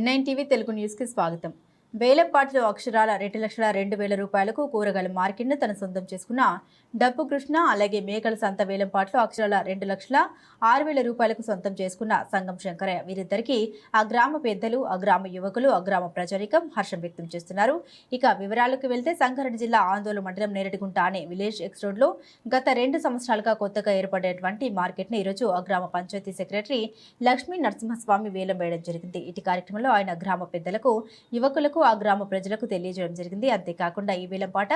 NIN TV Telugu న్యూస్కి స్వాగతం. వేలంపాట్లో అక్షరాల రెండు లక్షల రెండు వేల రూపాయలకు కూరగాయల మార్కెట్ను తన సొంతం చేసుకున్న డబ్బు కృష్ణ అలాగే మేకల సంత వేలంపాట్లో అక్షరాల రెండు లక్షల ఆరు వేల రూపాయలకు సొంతం చేసుకున్న సంగం శంకరయ్య వీరిద్దరికీ ఆ గ్రామ పెద్దలు ఆ గ్రామ యువకులు ఆ గ్రామ ప్రజానికం హర్షం వ్యక్తం చేస్తున్నారు. ఇక వివరాలకు వెళ్తే సంగారెడ్డి జిల్లా ఆందోళన మండలం నేరడిగుంట అనే విలేజ్ ఎక్స్ రోడ్లో గత రెండు సంవత్సరాలుగా కొత్తగా ఏర్పడేటువంటి మార్కెట్ను ఈరోజు ఆ గ్రామ పంచాయతీ సెక్రటరీ లక్ష్మీ నరసింహస్వామి వేలం వేయడం జరిగింది. ఇటు కార్యక్రమంలో ఆయన గ్రామ పెద్దలకు యువకులకు ఆ గ్రామ ప్రజలకు తెలియజేయడం జరిగింది. అంతేకాకుండా ఈ వేలంపాట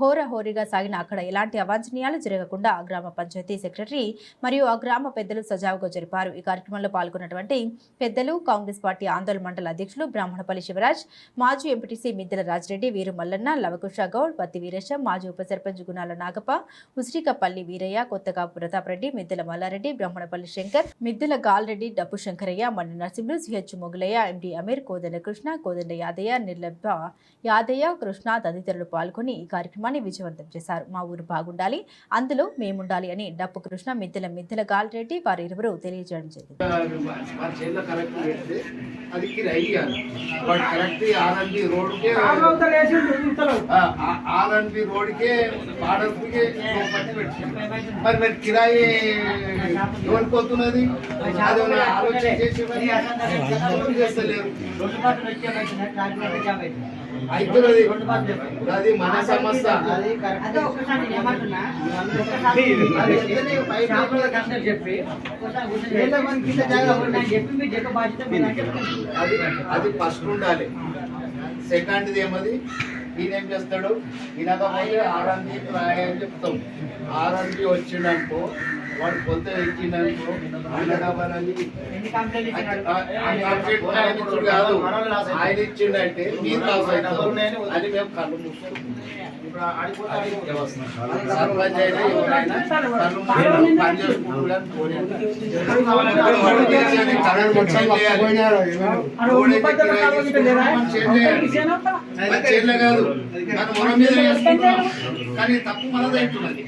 హోరహోరీగా సాగిన అక్కడ ఎలాంటి అవాంఛనీయాలు జరగకుండా ఆ గ్రామ పంచాయతీ సెక్రటరీ మరియు ఆ గ్రామ పెద్దలు సజావుగా జరిపారు. ఈ కార్యక్రమంలో పాల్గొన్నటువంటి పెద్దలు కాంగ్రెస్ పార్టీ ఆందోళన మండల అధ్యక్షులు బ్రాహ్మణపల్లి శివరాజ్ మాజీ ఎంపీటీసీ మిద్దెల రాజిరెడ్డి వీరు మల్లన్న లవకుష గౌడ్ పత్తి వీరేశం మాజీ ఉప సర్పంచ్ గుణాల నాగప్ప ఉసిరికపల్లి వీరయ్య కొత్తగా ప్రతాప్ రెడ్డి మిద్దెల మల్లారెడ్డి బ్రహ్మణపల్లి శంకర్ మిద్దెల Galreddy Dappu Shankaraiah Manda Narasimhulu C H Mogulaiah M D Amir Kodanda Krishna Kodanda Yadaiah నిర్లభ Yadaiah Krishna తదితరులు పాల్గొని ఈ కార్యక్రమాన్ని విజయవంతం చేశారు. మా ఊరు బాగుండాలి అందులో మేముండాలి అని డప్పు కృష్ణ మిద్దెల మిద్దెల గాల్రెడ్డి వారు ఇరువురు తెలియజేయడం జరిగింది. మన చేతిలో కరెక్ట్ కిరాయి ఆర్ఎన్బి రోడ్కే బార్డర్కే పట్టి మరి మరి కిరాయి ఎవరికి అది ఆలోచన చేసి మరి చేస్తలేరు? అవుతున్నది అది మన సమస్య. అది అది ఫస్ట్ ఉండాలి. సెకండ్ది ఏమది? ఈయన ఏం చేస్తాడు వినకపోతే ఆర్ఎన్బి రాయని చెప్తాం. ఆర్ఎన్బి వచ్చిండనుకో వాడు వినకపోతే కాదు ఆయన ఇచ్చిండంటే మీరు లాస్ అవుతారు అని మేము కళ్ళు అది కాదు మన మీద కానీ తప్పు మనదే అవుతున్నది